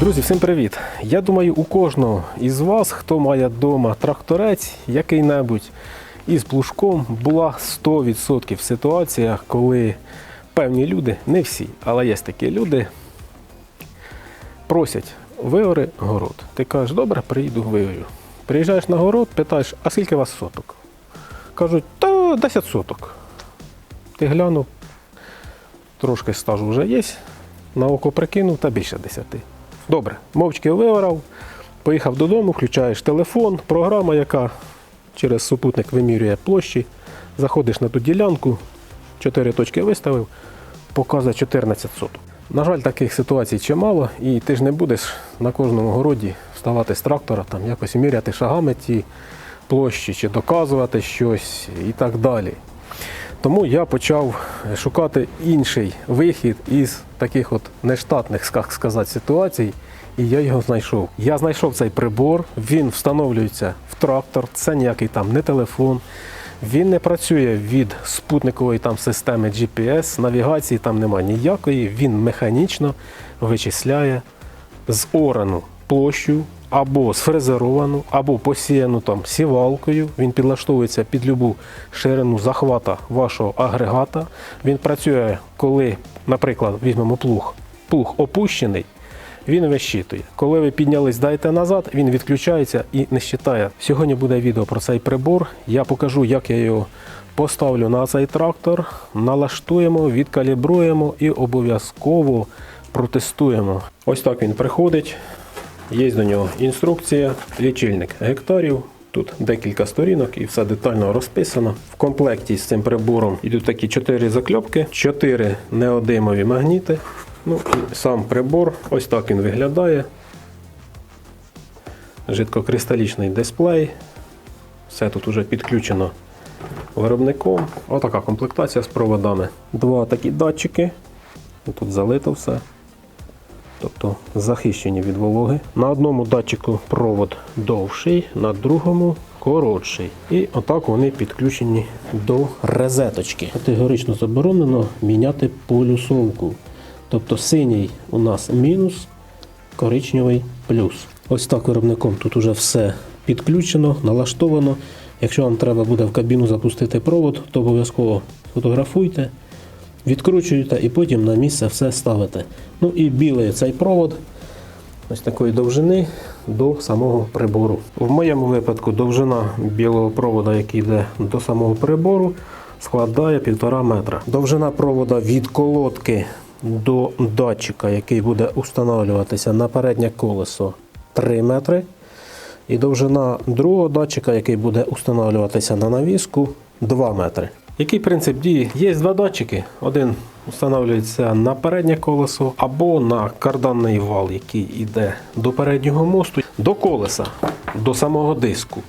Друзі, всім привіт! Я думаю, у кожного із вас, хто має вдома тракторець, який-небудь із плужком, була 100% ситуація, коли певні люди, не всі, але є такі люди, просять виори город. Ти кажеш, добре, приїду виорю. Приїжджаєш на город, питаєш, а скільки у вас соток? Кажуть, та 10 соток. Ти глянув, трошки стажу вже є, на око прикинув та більше 10. Добре, мовчки виорав, поїхав додому, включаєш телефон, програма, яка через супутник вимірює площі, заходиш на ту ділянку, 4 точки виставив, показує 14 соток. На жаль, таких ситуацій чимало, і ти ж не будеш на кожному городі вставати з трактора, там якось міряти шагами ті площі, чи доказувати щось і так далі. Тому я почав шукати інший вихід із таких от нештатних, як сказати, ситуацій, і я його знайшов. Я знайшов цей прибор, він встановлюється в трактор, це ніякий там не телефон. Він не працює від спутникової там системи GPS, навігації там немає ніякої. Він механічно вичисляє з орану площу або сфрезеровану, або посіяну там сівалкою. Він підлаштовується під любу ширину захвата вашого агрегата. Він працює, коли, наприклад, візьмемо плуг, плуг опущений. Він вищитує. Коли ви піднялись, дайте назад, він відключається і не щитає. Сьогодні буде відео про цей прибор. Я покажу, як я його поставлю на цей трактор, налаштуємо, відкалібруємо і обов'язково протестуємо. Ось так він приходить. Є до нього інструкція, лічильник гектарів. Тут декілька сторінок і все детально розписано. В комплекті з цим прибором йдуть такі 4 закльопки, 4 неодимові магніти. Ну і сам прибор, ось так він виглядає. Жидкокристалічний дисплей. Все тут вже підключено виробником. Отака комплектація з проводами. Два такі датчики. Тут залито все тобто захищені від вологи. На одному датчику провод довший, на другому коротший. І отак вони підключені до розеточки. Категорично заборонено міняти полюсовку. Тобто синій у нас мінус, коричневий плюс. Ось так виробником тут уже все підключено, налаштовано. Якщо вам треба буде в кабіну запустити провод, то обов'язково фотографуйте відкручуєте і потім на місце все ставите. Ну і білий цей провод ось такої довжини до самого прибору. В моєму випадку довжина білого провода, який йде до самого прибору, складає 1,5 метра. Довжина провода від колодки до датчика, який буде установлюватися на переднє колесо 3 метри. І довжина другого датчика, який буде установлюватися на навіску 2 метри. Який принцип дії? Є два датчики. Один встановлюється на переднє колесо або на карданний вал, який йде до переднього мосту, до колеса, до самого диску.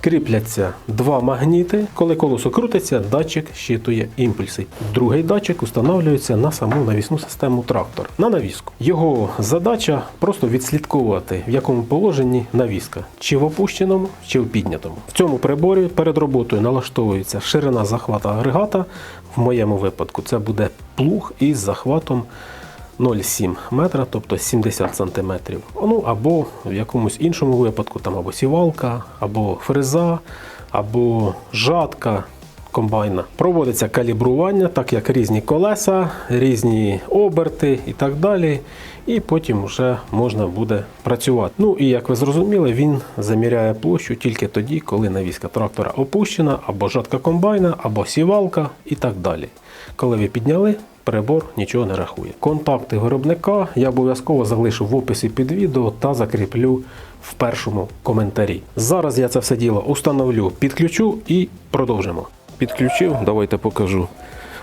Кріпляться два магніти. Коли колесо крутиться, датчик щитує імпульси. Другий датчик встановлюється на саму навісну систему трактор на навіску. Його задача просто відслідковувати, в якому положенні навіска, чи в опущеному, чи в піднятому. В цьому приборі перед роботою налаштовується ширина захвата агрегата. В моєму випадку це буде плуг із захватом 0,7 метра, тобто 70 сантиметрів. Ну або в якомусь іншому випадку, там або сівалка, або фреза, або жатка комбайна. Проводиться калібрування, так як різні колеса, різні оберти і так далі. І потім вже можна буде працювати. Ну і як ви зрозуміли, він заміряє площу тільки тоді, коли навіска трактора опущена, або жатка комбайна, або сівалка і так далі. Коли ви підняли, прибор нічого не рахує. Контакти виробника я обов'язково залишу в описі під відео та закріплю в першому коментарі. Зараз я це все діло установлю, підключу і продовжимо. Підключив, давайте покажу.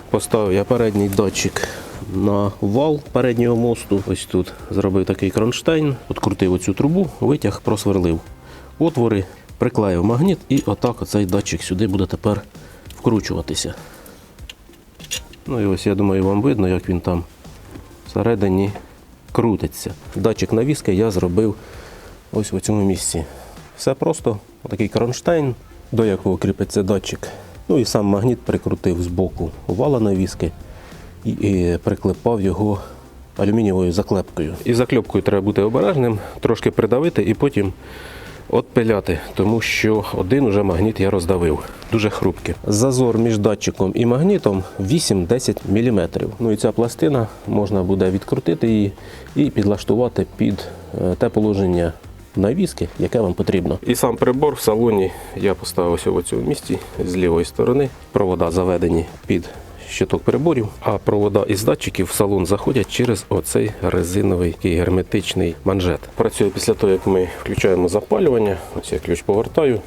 Поставив я передній датчик на вал переднього мосту. Ось тут зробив такий кронштейн, открутив оцю трубу, витяг, просверлив отвори, приклеїв магніт і отак оцей датчик сюди буде тепер вкручуватися. Ну і ось я думаю, вам видно, як він там всередині крутиться. Датчик навіски я зробив ось в цьому місці. Все просто, такий кронштейн, до якого кріпиться датчик. Ну і сам магніт прикрутив з боку вала навіски і, і приклепав його алюмінієвою заклепкою. І закльопкою треба бути обережним, трошки придавити і потім отпиляти, тому що один уже магніт я роздавив. Дуже хрупкий. Зазор між датчиком і магнітом 8-10 мм. Ну і ця пластина можна буде відкрутити її і підлаштувати під е, те положення навіски, яке вам потрібно. І сам прибор в салоні я поставив ось в цьому місці з лівої сторони. Провода заведені під щиток приборів, а провода із датчиків в салон заходять через оцей резиновий герметичний манжет. Працює після того, як ми включаємо запалювання. Ось я ключ повертаю.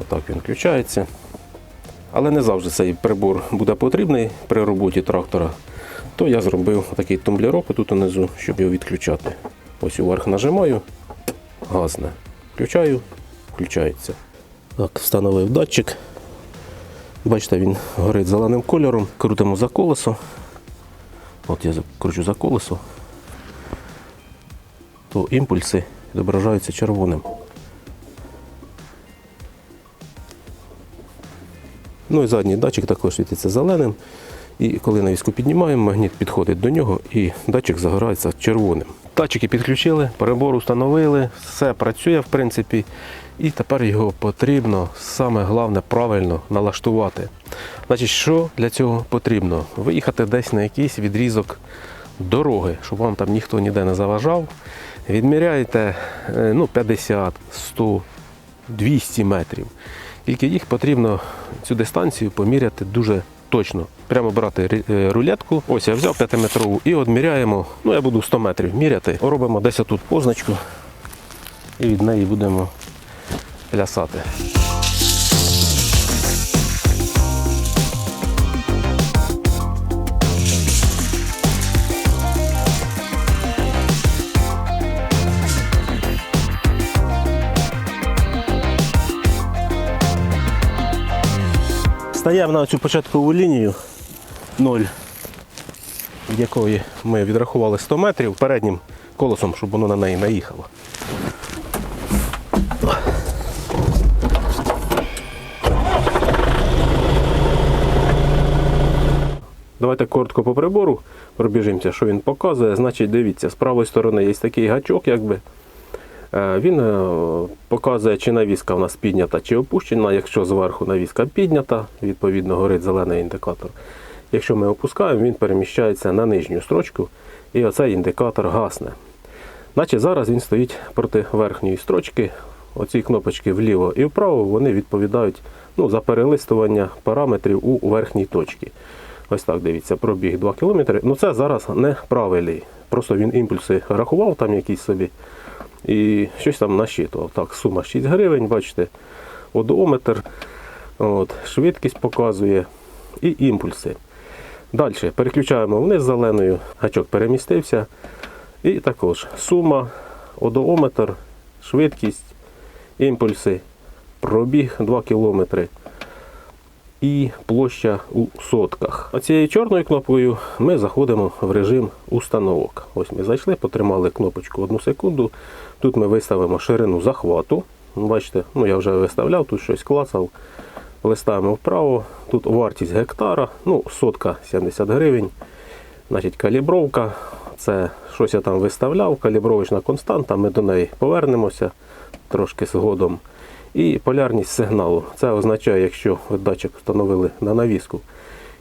Отак він включається. Але не завжди цей прибор буде потрібний при роботі трактора. То я зробив такий тумблерок тут унизу, щоб його відключати. Ось уверх нажимаю, газне. Включаю, включається. Так, встановив датчик. Бачите, він горить зеленим кольором. Крутимо за колесо. От я кручу за колесо, то імпульси відображаються червоним. Ну і задній датчик також світиться зеленим. І коли навіску піднімаємо, магніт підходить до нього і датчик загорається червоним. Датчики підключили, перебор установили, все працює в принципі. І тепер його потрібно саме головне правильно налаштувати. Значить, що для цього потрібно? Виїхати десь на якийсь відрізок дороги, щоб вам там ніхто ніде не заважав. Відміряєте е, ну, 50, 100, 200 метрів. Тільки їх потрібно цю дистанцію поміряти дуже точно. Прямо брати е, рулетку. Ось я взяв 5-метрову і одміряємо. Ну, я буду 100 метрів міряти. Робимо десь тут позначку і від неї будемо плясати. Стаємо на цю початкову лінію 0, від якої ми відрахували 100 метрів переднім колесом, щоб воно на неї наїхало. Давайте коротко по прибору пробіжимося, що він показує. Значить, дивіться, з правої сторони є такий гачок, якби. Е, Він е, показує, чи навіска в нас піднята, чи опущена. Якщо зверху навіска піднята, відповідно горить зелений індикатор. Якщо ми опускаємо, він переміщається на нижню строчку і оцей індикатор гасне. Значить, зараз він стоїть проти верхньої строчки. Оці кнопочки вліво і вправо вони відповідають ну, за перелистування параметрів у верхній точці. Ось так дивіться, пробіг 2 км. Ну це зараз не правильний. Просто він імпульси рахував там якісь собі і щось там насчитував. Так, сума 6 гривень, бачите, одометр, от, швидкість показує і імпульси. Далі переключаємо вниз зеленою, гачок перемістився. І також сума, одометр, швидкість, імпульси, пробіг 2 км і площа у сотках. Оцією чорною кнопкою ми заходимо в режим установок. Ось ми зайшли, потримали кнопочку одну секунду. Тут ми виставимо ширину захвату. Бачите, ну я вже виставляв, тут щось клацав. Листаємо вправо. Тут вартість гектара, ну, сотка 70 гривень. Значить, калібровка. Це щось я там виставляв, калібровочна константа, ми до неї повернемося трошки згодом. І полярність сигналу. Це означає, якщо датчик встановили на навіску,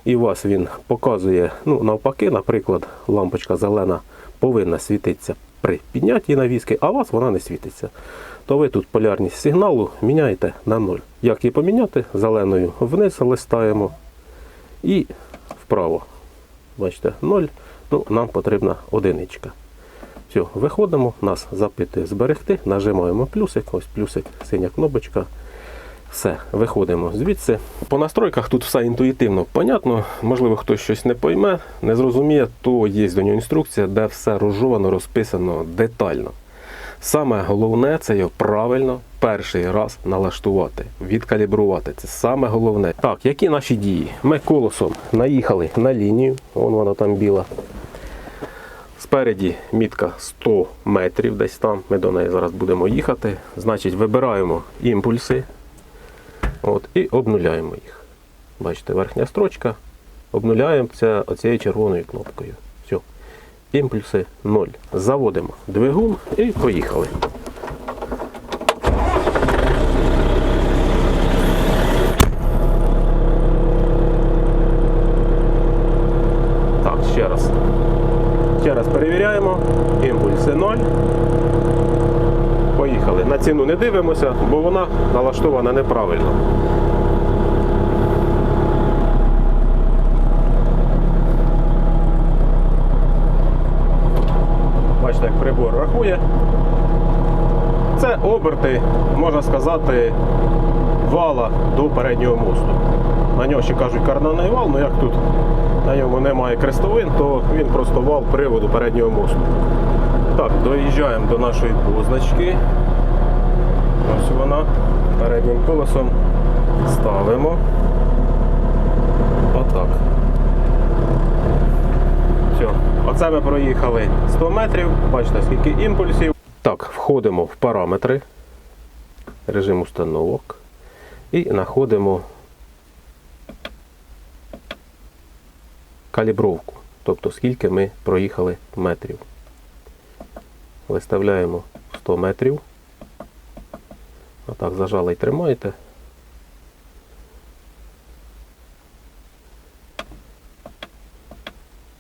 і у вас він показує, ну, навпаки, наприклад, лампочка зелена повинна світитися при піднятті навіски, а у вас вона не світиться. То ви тут полярність сигналу міняєте на 0. Як її поміняти? Зеленою вниз листаємо і вправо. Бачите, 0. Ну, нам потрібна одиничка. Все, виходимо, нас запитує зберегти, нажимаємо плюсик, ось плюсик, синя кнопочка. Все, виходимо звідси. По настройках тут все інтуїтивно понятно. Можливо, хтось щось не пойме, не зрозуміє, то є до нього інструкція, де все розжовано, розписано детально. Саме головне це його правильно перший раз налаштувати, відкалібрувати. Це саме головне. Так, які наші дії? Ми колесом наїхали на лінію, вон вона там біла. Спереді мітка 100 метрів десь там. Ми до неї зараз будемо їхати. Значить, вибираємо імпульси от, і обнуляємо їх. Бачите, верхня строчка обнуляємо це оцією червоною кнопкою. Все. Імпульси 0. Заводимо двигун і поїхали. Так, ще раз. Ще раз перевіряємо. Імпульси 0. Поїхали. На ціну не дивимося, бо вона налаштована неправильно. Бачите, як прибор рахує. Це оберти, можна сказати, вала до переднього мосту. На нього ще кажуть карданний вал, але як тут на ньому немає крестовин, то він просто вал приводу переднього мосту. Так, доїжджаємо до нашої позначки. Ось вона. Переднім колесом ставимо. Отак. Все. Оце ми проїхали 100 метрів. Бачите, скільки імпульсів. Так, входимо в параметри, режим установок і знаходимо калібровку, тобто скільки ми проїхали метрів. Виставляємо 100 метрів. Отак зажали і тримаєте.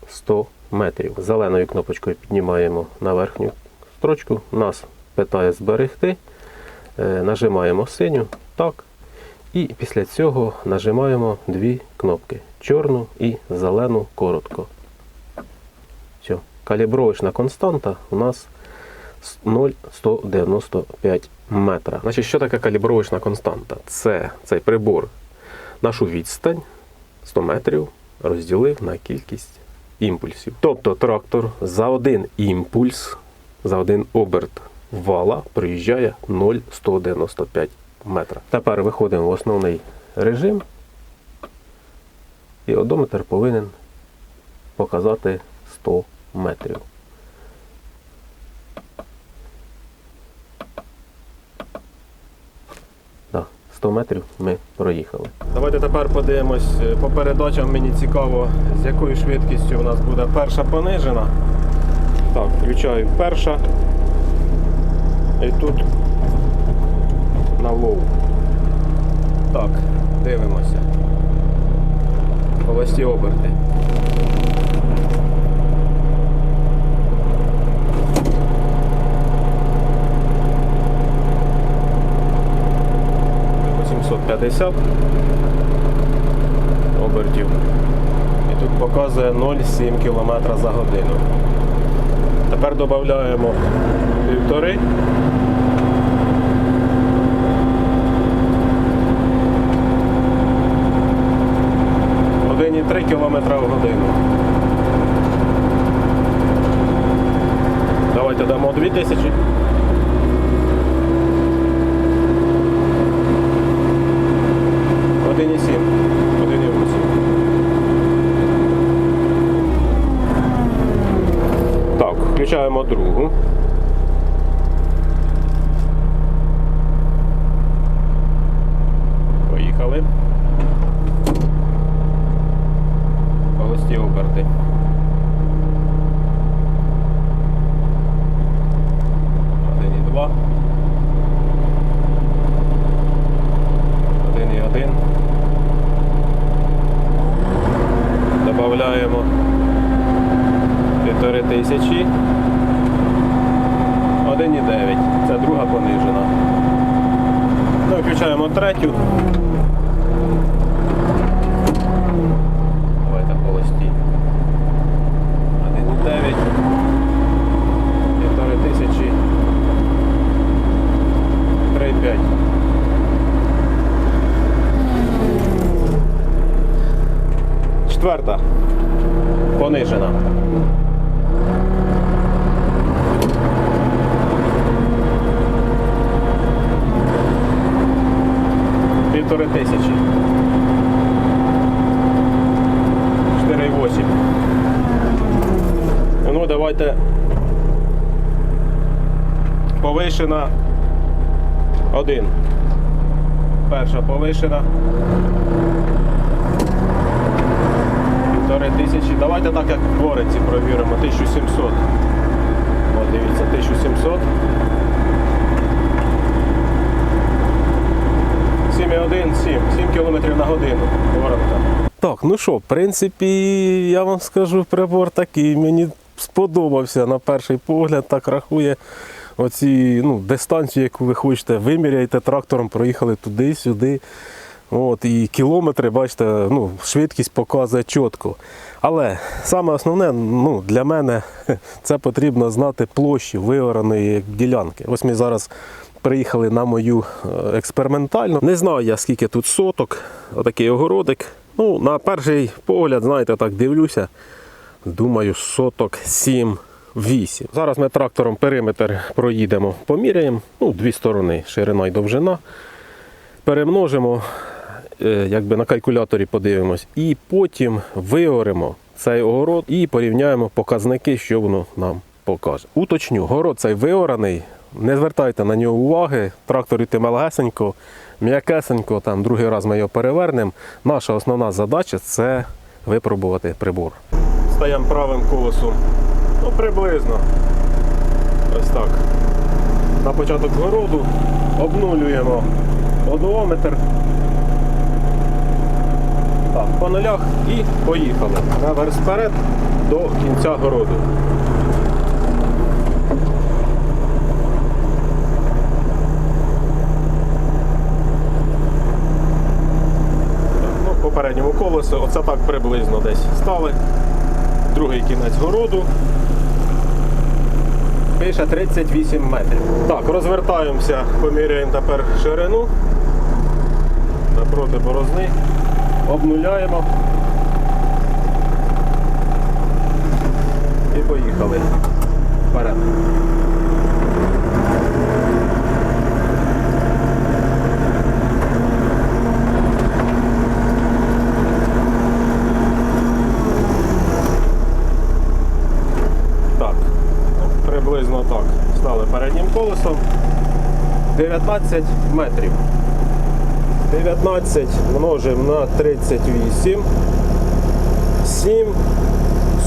«100 метрів. Зеленою кнопочкою піднімаємо на верхню строчку. Нас питає зберегти. Е, Нажимаємо синю. Так. І після цього нажимаємо дві кнопки: чорну і зелену коротко. Все. Калібровочна константа у нас 0,195 метра. Значить, що таке калібровочна константа? Це цей прибор нашу відстань 100 метрів розділив на кількість імпульсів. Тобто трактор за один імпульс, за один оберт вала проїжджає 0,195 метра. Тепер виходимо в основний режим. І одометр повинен показати 100 метрів. 100 метрів ми проїхали. Давайте тепер подивимось е, по передачам. Мені цікаво, з якою швидкістю у нас буде перша понижена. Так, включаю перша. І тут на лоу. Так, дивимося. Холості оберти. По 750 обертів. І тут показує 0,7 км за годину. Тепер додаємо півтори. Один і 3 км в годину. Давайте дамо 2000. Один і сім. Один і восім. Так, включаємо другу. Поїхали. Холості оберти. Один і два. Один і один. Добавляємо півтори тисячі. Один і дев'ять. Це друга понижена. Включаємо третю. Давайте холості. 1,9. Півтори тисячі. 3,5. Четверта. Понижена. Півтори тисячі. 4,8. Ну, давайте. Повишена. Один. Перша повишена. Півтори тисячі. Давайте так, як в Горенці провіримо. 1700. От дивіться, 1700. 7,1, 7, 7 км на годину. Воронка. Так, ну що, в принципі, я вам скажу, прибор такий. Мені сподобався на перший погляд, так рахує. Оці ну, дистанцію, яку ви хочете, виміряєте трактором, проїхали туди-сюди. От, і кілометри, бачите, ну, швидкість показує чітко. Але саме основне ну, для мене це потрібно знати площі виораної ділянки. Ось ми зараз приїхали на мою е, експериментальну. Не знаю я скільки тут соток, отакий огородик. Ну, на перший погляд, знаєте, так дивлюся. Думаю, соток 7-8. Зараз ми трактором периметр проїдемо, поміряємо. Ну, дві сторони, ширина і довжина. Перемножимо, е, якби на калькуляторі подивимось, і потім виоримо цей огород і порівняємо показники, що воно нам покаже. Уточню, город цей виораний, не звертайте на нього уваги, трактор йти малгесенько, м'якесенько, там другий раз ми його перевернемо. Наша основна задача це випробувати прибор. Стаємо правим колесом, ну приблизно. Ось так. На початок городу обнулюємо одометр. Так, по нулях і поїхали. Реверс вперед до кінця городу. Ну, по передньому колесу, оце так приблизно десь стали. Другий кінець городу. Пише 38 метрів. Так, розвертаємося, поміряємо тепер ширину. Напроти борозни. Обнуляємо. І поїхали. Вперед. Так, приблизно так. Стали переднім колесом. 19 метрів. 19 множимо на 38. 7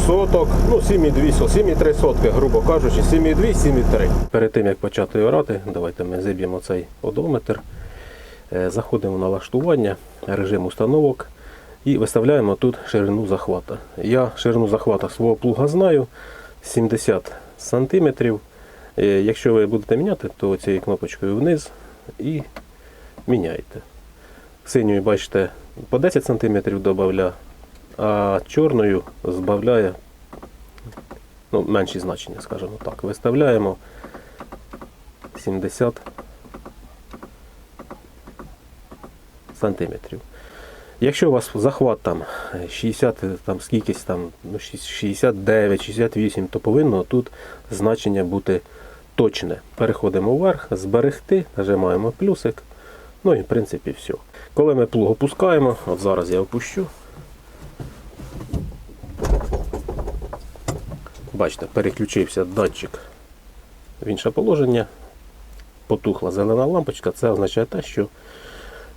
соток, ну 7,2, 7,3 сотки, грубо кажучи, 7,2, 7,3. Перед тим як почати орати, давайте ми зіб'ємо цей одометр. Е, Заходимо на налаштування, режим установок і виставляємо тут ширину захвата. Я ширину захвата свого плуга знаю 70 см. Якщо ви будете міняти, то цією кнопочкою вниз і міняйте. Синьою, бачите, по 10 см додаю, а чорною збавляє ну, менші значення, скажімо так. Виставляємо 70 сантиметрів. Якщо у вас захват там 60, там скількись там, ну, 69, 68, то повинно тут значення бути точне. Переходимо вверх, зберегти, нажимаємо плюсик. Ну і в принципі все. Коли ми плуг опускаємо, от зараз я опущу. Бачите, переключився датчик в інше положення. Потухла зелена лампочка, це означає те, що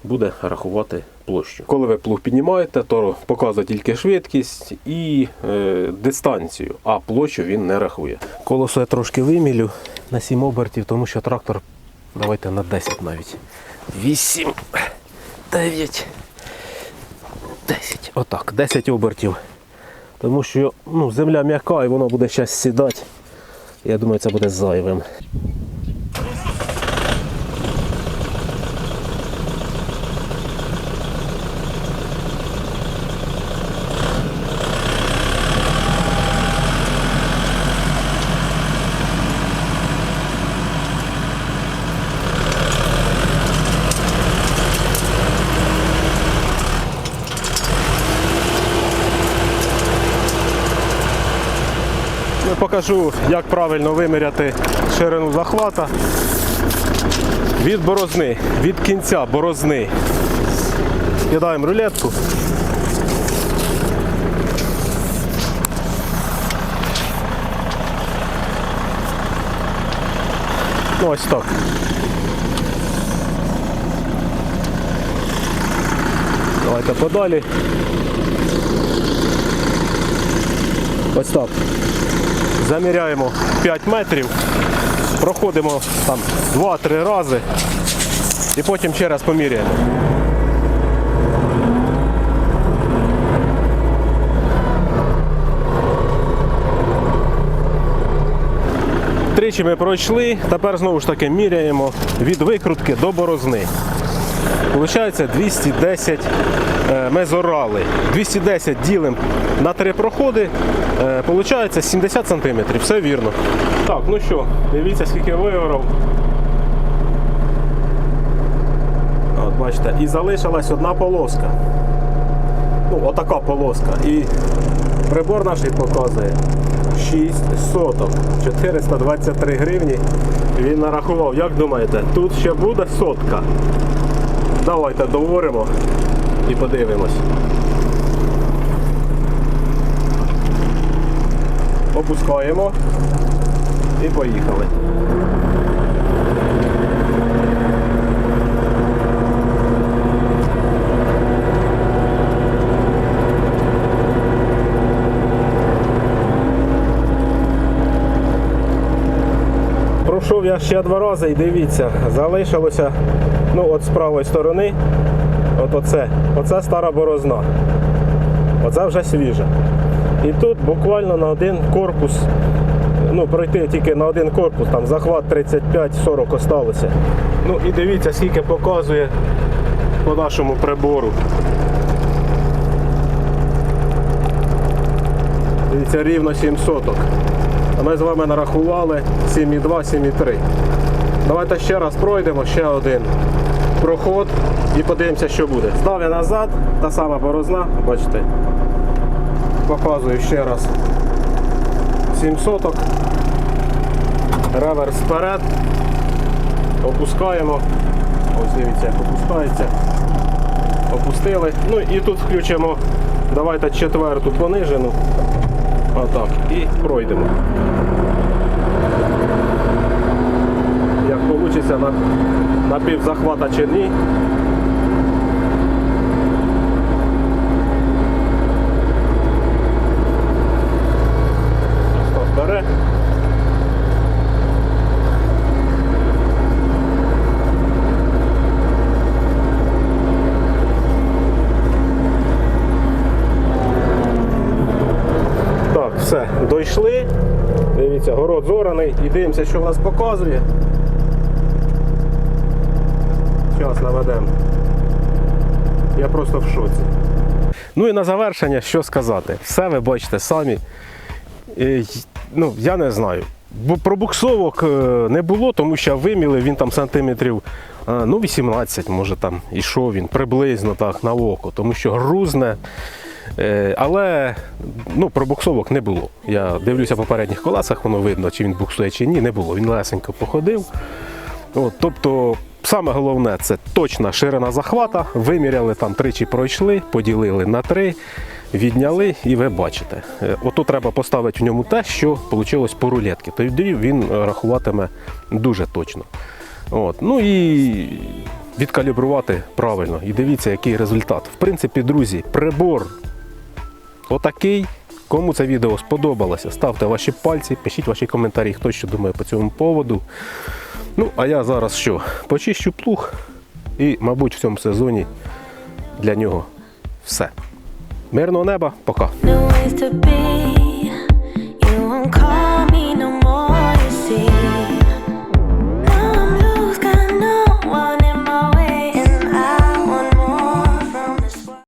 буде рахувати площу. Коли ви плуг піднімаєте, то показує тільки швидкість і е, дистанцію, а площу він не рахує. Колесо я трошки вимілю на 7 обертів, тому що трактор давайте на 10 навіть. 8, 9, 10. Отак, 10 обертів. Тому що ну, земля м'яка і воно буде зараз сідати. Я думаю, це буде зайвим. Я покажу, як правильно виміряти ширину захвата від борозни, від кінця борозни. Кидаємо рулетку. Ну, ось так. Давайте подалі. Ось так. Заміряємо 5 метрів, проходимо там 2-3 рази і потім ще раз поміряємо. Тричі ми пройшли, тепер знову ж таки міряємо від викрутки до борозни. Получається 210 е, ми зорали. 210 ділимо на три проходи. е, Получається 70 см. Все вірно. Так, ну що, дивіться, скільки виорав. От бачите, і залишилась одна полоска. Ну, отака полоска. І прибор наш показує 6 соток. 423 гривні. Він нарахував. Як думаєте, тут ще буде сотка? Давайте доворимо і подивимось. Опускаємо і поїхали. Я ще два рази і дивіться, залишилося ну, от з правої сторони. От оце, оце стара борозна. Оце вже свіжа. І тут буквально на один корпус, ну пройти тільки на один корпус, там захват 35-40 осталося. Ну і дивіться, скільки показує по нашому прибору. Дивіться, рівно 7 соток. Ми з вами нарахували 7,2, 7,3. Давайте ще раз пройдемо, ще один проход і подивимося, що буде. Став назад, та сама борозна, бачите. Показую ще раз 7 соток. Реверс вперед. Опускаємо. Ось дивіться, як опускається. Опустили. Ну і тут включимо. Давайте четверту понижену. Отак. І пройдемо. Як вийде на, на пів захвата чи ні. Став бере. Так, все, дійшли. Дивіться, город зораний. І дивимося, що в нас показує. Зараз наведемо. Я просто в шоці. Ну і на завершення, що сказати. Все ви бачите самі. Ну, я не знаю. Бо пробуксовок е, не було, тому що виміли він там сантиметрів е, ну, 18, може там ішов він приблизно так на око, тому що грузне. Е, Але ну, пробуксовок не було. Я дивлюся по передніх колесах, воно видно, чи він буксує, чи ні. Не було. Він лесенько походив. От, тобто, саме головне це точна ширина захвата. Виміряли там тричі пройшли, поділили на три, відняли, і ви бачите. Е, Ото треба поставити в ньому те, що вийшло по рулетки. Тоді він рахуватиме дуже точно. От. Ну і відкалібрувати правильно. І дивіться, який результат. В принципі, друзі, прибор Отакий. Кому це відео сподобалося, ставте ваші пальці, пишіть ваші коментарі, хто що думає по цьому поводу. Ну, а я зараз що? Почищу плуг і, мабуть, в цьому сезоні для нього все. Мирного неба, пока.